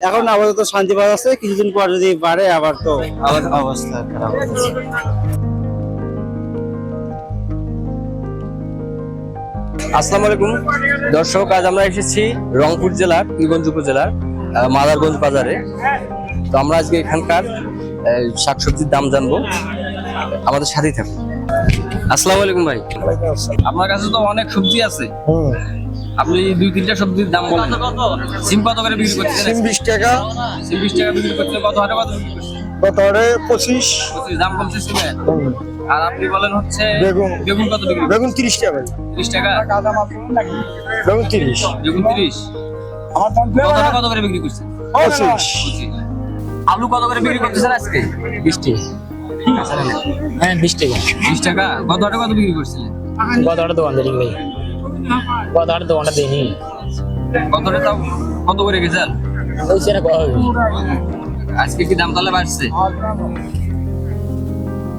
এখন আপাতত শান্তি পাওয়া যাচ্ছে কিছুদিন পর যদি বাড়ে আবার তো আবার অবস্থা খারাপ আসসালামু আলাইকুম। দর্শক আজ আমরা এসেছি রংপুর জেলার পীরগঞ্জ উপজেলার মাদারগঞ্জ বাজারে। তো আমরা আজকে এখানকার শাকসবজির দাম জানব। আমাদের সাথেই থাকুন। আসসালামু আলাইকুম ভাই। আপনার কাছে তো অনেক সবজি আছে। আপনি দুই তিনটা সবজির দাম বলেন। সিম কত করে বিক্রি করতেছেন সিম বিশ টাকা। সিম বিশ টাকা বিক্রি করতে কত হারে কত বিক্রি করছেন? কত হারে পঁচিশ। পঁচিশ দাম কমছে সিমের আর আপনি বলেন হচ্ছে বেগুন। বেগুন কত বিক্রি বেগুন তিরিশ টাকা। ত্রিশ টাকা? বেগুন তিরিশ। বেগুন তিরিশ? কত হারে কত করে বিক্রি করছেন? পঁচিশ। আলু কত করে বিক্রি করতেছেন আজকে? বৃষ্টি হ্যাঁ বিশ টাকা। বিশ টাকা? কত হাটে কত বিক্রি করছিলেন? কত আটা দোকান ভাই কত আটা দোকানটা দিইনি কত হাটে তাও কত করে গেছেন? ওই সেটা কত হবে? আজকে কি দাম তাহলে বাড়ছে?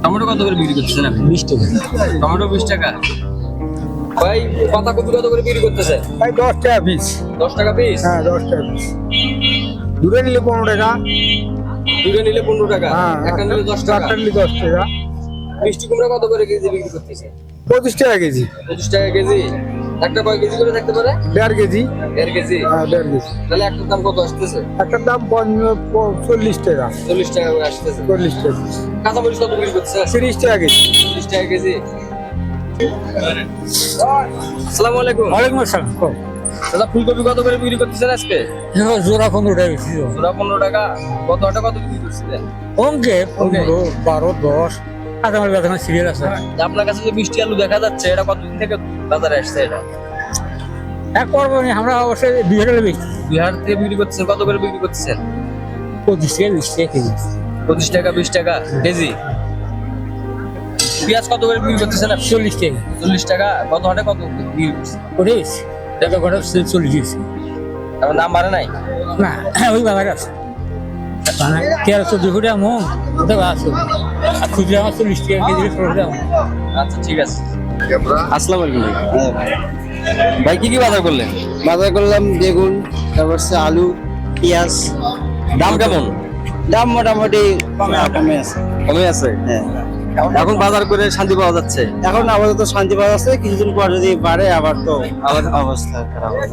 টমেটো কত করে বিক্রি করতেছেন আপনি? বিশ টাকা। টমেটো বিশ টাকা। ভাই পাতা কপি কত করে বিক্রি করতেছে? ভাই দশ টাকা পিস। দশ টাকা পিস? হ্যাঁ দশ টাকা পিস। দূরে নিলে পনেরো টাকা। দুটো নিলে পনেরো টাকা। হ্যাঁ একটা নিলে দশ টাকা। একটা নিলে দশ টাকা। মিষ্টি কুমড়া কত করে কেজি বিক্রি করতেছে? পঁচিশ টাকা কেজি। পঁচিশ টাকা কেজি? একটা কয় কেজি করে থাকতে পারে? দেড় কেজি। দেড় কেজি? হ্যাঁ দেড় কেজি। তাহলে একটার দাম কত আসতেছে? একটার দাম চল্লিশ টাকা। চল্লিশ টাকা করে আসতেছে। চল্লিশ টাকা। কাঁচামরিচ কত বিক্রি করতেছে তিরিশ টাকা কেজি। তিরিশ টাকা কেজি। আসসালামু আলাইকুম। ওয়ালাইকুম আসসালাম দাদা ফুলকপি কত করে বিক্রি করতেছেন আজকে? জোড়া পনেরো টাকা বেশি জোড়া। পনেরো টাকা। কত কত বিক্রি করছিলেন? অঙ্কে পনেরো বারো দশ। আজ আমার সিরিয়াল আছে। আপনার কাছে যে মিষ্টি আলু দেখা যাচ্ছে এটা কতদিন থেকে বাজারে আসছে এটা। এক করব আমরা অবশ্যই দুই হাজার বেশি বিহার থেকে বিক্রি করতেছেন কত করে বিক্রি করতেছেন? পঁচিশ টাকা বিশ টাকা কেজি। পঁচিশ টাকা বিশ টাকা কেজি। পেঁয়াজ কত করে বিক্রি করতেছেন চল্লিশ টাকা। চল্লিশ টাকা কত হাটে কত বিক্রি করছেন ওটাই টাকা কটা চল্লিশ এখন দাম বাড়ে নাই? না ওই বাবার আছে। মানে তেরো চোদ্দ কোটি এমন ওটা আর খুচরা আমার চল্লিশ টাকা কেজি আচ্ছা ঠিক আছে। আসসালামু আলাইকুম ভাই। ভাই কি কি বাজার করলেন? বাজার করলাম বেগুন তারপর হচ্ছে আলু পেঁয়াজ। দাম কেমন? দাম মোটামুটি কমে আছে। কমে আছে। হ্যাঁ। এখন বাজার করে শান্তি পাওয়া যাচ্ছে? এখন আপাতত শান্তি পাওয়া যাচ্ছে কিছুদিন পর যদি বাড়ে আবার তো আবার অবস্থা খারাপ হয়ে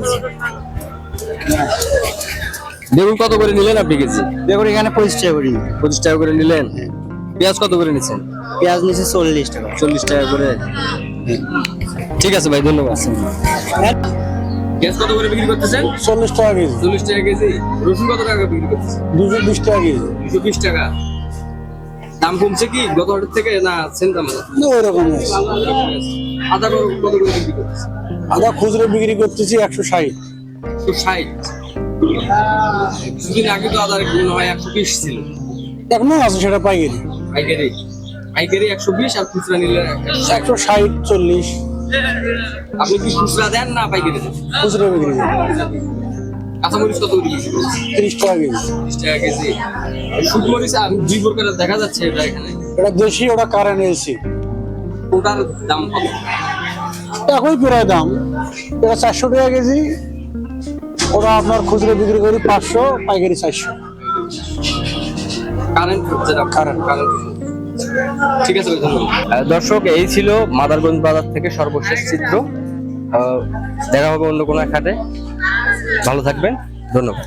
বেগুন কত করে নিলেন আপনি কেজি? বেগুন এখানে পঁচিশ টাকা করে পঁচিশ টাকা করে নিলেন? পেঁয়াজ কত করে নিচ্ছেন পেঁয়াজ নিচে চল্লিশ টাকা। চল্লিশ টাকা করে। ঠিক আছে ভাই ধন্যবাদ। কত করে বিক্রি করতেছেন? চল্লিশ টাকা কেজি। চল্লিশ টাকা কেজি। রসুন কত টাকা বিক্রি করতেছেন? দুশো বিশ টাকা কেজি। দুশো বিশ টাকা। দাম কমছে কি? গত হাটের থেকে না সেম দাম? আদা কত কত করে বিক্রি করতেছেন? আদা খুচরো বিক্রি করতেছি একশো ষাট। একশো ষাট। কিছুদিন আগে তো আদার মনে হয় একশো বিশ ছিল। এখনও আছে সেটা পাইকারি। পাইকারি। পাইকারি একশো বিশ আর খুচরা নিলে একশো ষাট চল্লিশ। আপনি কি খুচরা দেন না পাইকারি দেন? খুচরো বিক্রি করি। কাঁচামরিচ কত করে বিক্রি তিরিশ টাকা কেজি। তিরিশ টাকা কেজি। শুকমরিচ দুই প্রকারের দেখা যাচ্ছে এটা এখানে। এটা দেশি ওটা কারেন্ট ওটার দাম কত? একই প্রায় দাম। এটা চারশো টাকা কেজি। ওটা আপনার খুচরো বিক্রি করি পাঁচশো পাইকারি চারশো। Current Current. কারেন্ট ঠিক আছে দর্শক, এই ছিল মাদারগঞ্জ বাজার থেকে সর্বশেষ চিত্র। দেখা হবে অন্য কোনো এক ভালো থাকবেন, ধন্যবাদ।